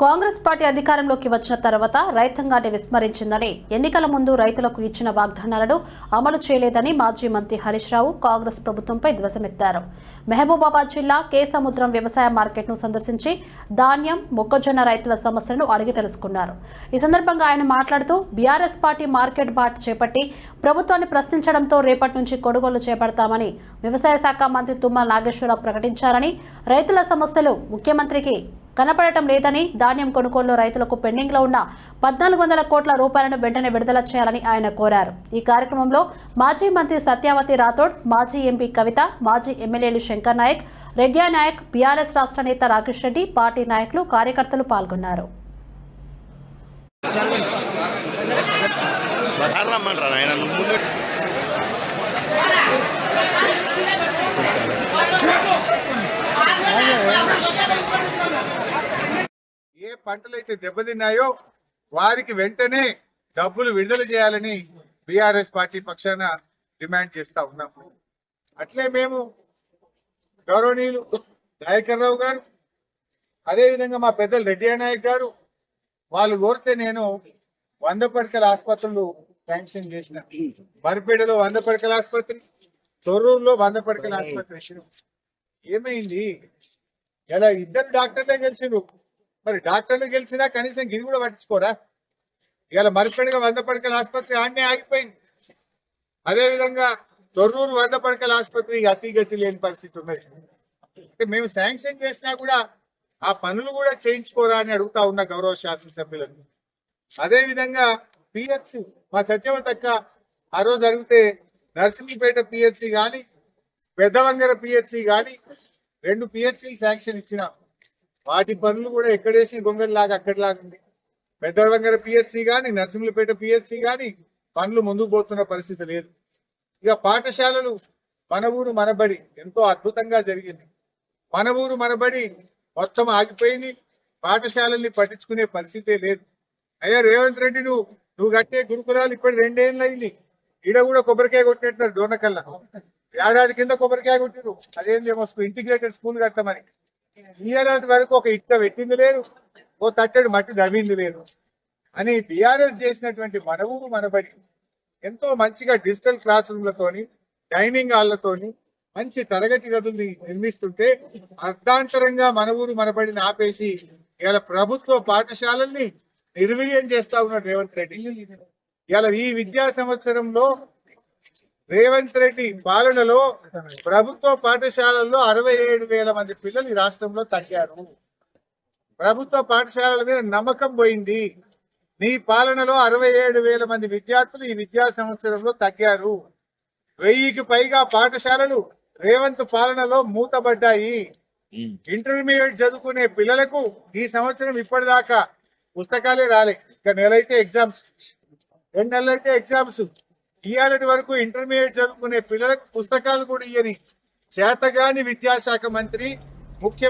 Congress party అధికారంలోకి వచ్చిన తర్వాత రైతాంగాన్ని విస్మరించిందని ఎన్నికల ముందు రైతులకు ఇచ్చిన వాగ్దానాలను అమలు చేయలేదని మాజీ మంత్రి హరీష్ రావు కాంగ్రెస్ ప్రభుత్వంపై ధ్వజమెత్తారు. మహబూబాబాద్ జిల్లా కే సముద్రం వ్యవసాయ మార్కెట్ను సందర్శించి ధాన్యం మొక్కజొన్న రైతుల సమస్యలను అడిగి తెలుసుకున్నారు. ఈ సందర్భంగా ఆయన మాట్లాడుతూ బీఆర్ఎస్ పార్టీ మార్కెట్ బాట్ చేపట్టి ప్రభుత్వాన్ని ప్రశ్నించడంతో రేపటి నుంచి కొనుగోలు చేపడతామని వ్యవసాయ శాఖ మంత్రి తుమ్మల నాగేశ్వరరావు ప్రకటించారని రైతుల సమస్యలు ముఖ్యమంత్రికి కనపడటం లేదని ధాన్యం కొనుగోలులో రైతులకు పెండింగ్లో ఉన్న పద్నాలుగు వందల కోట్ల రూపాయలను వెంటనే విడుదల చేయాలని ఆయన కోరారు. ఈ కార్యక్రమంలో మాజీ మంత్రి సత్యావతి రాథోడ్ మాజీ ఎంపీ కవిత మాజీ ఎమ్మెల్యేలు శంకర్ నాయక్ రెడ్యా నాయక్ బీఆర్ఎస్ రాష్ట్ర నేత రాకేష్ రెడ్డి పార్టీ నాయకులు కార్యకర్తలు పాల్గొన్నారు. ముందు పంటలు పంటలైతే దెబ్బతిన్నాయో వారికి వెంటనే డబ్బులు విడుదల చేయాలని బీఆర్ఎస్ పార్టీ పక్షాన డిమాండ్ చేస్తా ఉన్నాము అట్లే మేము గౌరవనీయులు దయాకర్ రావు గారు అదేవిధంగా మా పెద్దలు రెడ్డి నాయక్ గారు వాళ్ళు కోరితే నేను వంద పడకల ఆసుపత్రులు శాంక్షన్ చేసిన. బరిపేడలో వంద పడకల ఆసుపత్రి తొర్రూరులో వంద పడకల ఆసుపత్రి. ఏమైంది? ఇలా ఇద్దరు డాక్టర్లే గెలిచిండ్రు మరి డాక్టర్లు గెలిచినా కనీసం గిరి కూడా పట్టించుకోరా? ఇవాళ మరిపెడగా వంద పడకల ఆసుపత్రి ఆడనే ఆగిపోయింది. అదే విధంగా తొర్రూరు వంద పడకల ఆసుపత్రి అతిగతి లేని పరిస్థితి ఉన్నది. మేము శాంక్షన్ చేసినా కూడా ఆ పనులు కూడా చేయించుకోరా అని అడుగుతా ఉన్నా గౌరవ శాసనసభ్యులను. అదే విధంగా పిహెచ్సి మా సత్యవతక్క ఆ రోజు అడిగితే నర్సింగిపేట పిహెచ్సి గాని పెద్దవంగర పిహెచ్సి గాని రెండు పిహెచ్సి శాంక్షన్ ఇచ్చినాం. వాటి పనులు కూడా ఎక్కడేసి గొంగలిలాగా అక్కడిలాగా ఉంది. పెద్దవంగర పిహెచ్సి గాని నరసింహులపేట పిహెచ్సి గాని పనులు ముందుకు పోతున్న పరిస్థితి లేదు. ఇక పాఠశాలలు మన ఊరు మనబడి ఎంతో అద్భుతంగా జరిగింది. మన ఊరు మనబడి మొత్తం ఆగిపోయింది. పాఠశాలల్ని పట్టించుకునే పరిస్థితే లేదు. అయ్యా రేవంత్ రెడ్డి నువ్వు నువ్వు కట్టే గురుకులాలు ఇప్పుడు రెండేళ్ళు అయింది. ఈడ కూడా కొబ్బరికాయ కొట్టినట్టున్నారు డోనకల్లా. ఏడాది కింద కొబ్బరికాయ కొట్టిరు అదేందేమో ఇంటిగ్రేటెడ్ స్కూల్ కట్టమని. ఈ వరకు ఒక ఇటుక పెట్టింది లేదు ఓ తట్టడి మట్టి దవ్వింది లేదు అని బీఆర్ఎస్ చేసినటువంటి మన ఊరు మనబడి ఎంతో మంచిగా డిజిటల్ క్లాస్ రూమ్లతోని డైనింగ్ హాల్లతోని మంచి తరగతి గదుల్ని నిర్మిస్తుంటే అర్ధాంతరంగా మన ఊరు మనబడిని ఆపేసి ఇవాళ ప్రభుత్వ పాఠశాలల్ని నిర్వీర్యం చేస్తా ఉన్నాడు రేవంత్ రెడ్డి. ఇవాళ ఈ విద్యా సంవత్సరంలో రేవంత్ రెడ్డి పాలనలో ప్రభుత్వ పాఠశాలల్లో అరవై ఏడు వేల మంది పిల్లలు ఈ రాష్ట్రంలో తగ్గారు ప్రభుత్వ పాఠశాలల మీద నమ్మకం పోయింది. నీ పాలనలో అరవై ఏడు వేల మంది విద్యార్థులు ఈ విద్యా సంవత్సరంలో తగ్గారు. వెయ్యికి పైగా పాఠశాలలు రేవంత్ పాలనలో మూతబడ్డాయి ఇంటర్మీడియట్ చదువుకునే పిల్లలకు ఈ సంవత్సరం ఇప్పటిదాకా పుస్తకాలే రాలే. ఇక నెలైతే ఎగ్జామ్స్. రెండు నెలలైతే ఎగ్జామ్స్. ఇవాళటి వరకు ఇంటర్మీడియట్ చదువుకునే పిల్లలకు పుస్తకాలు కూడా ఇయ్యని చేతగాని విద్యాశాఖ మంత్రి ముఖ్యమంత్రి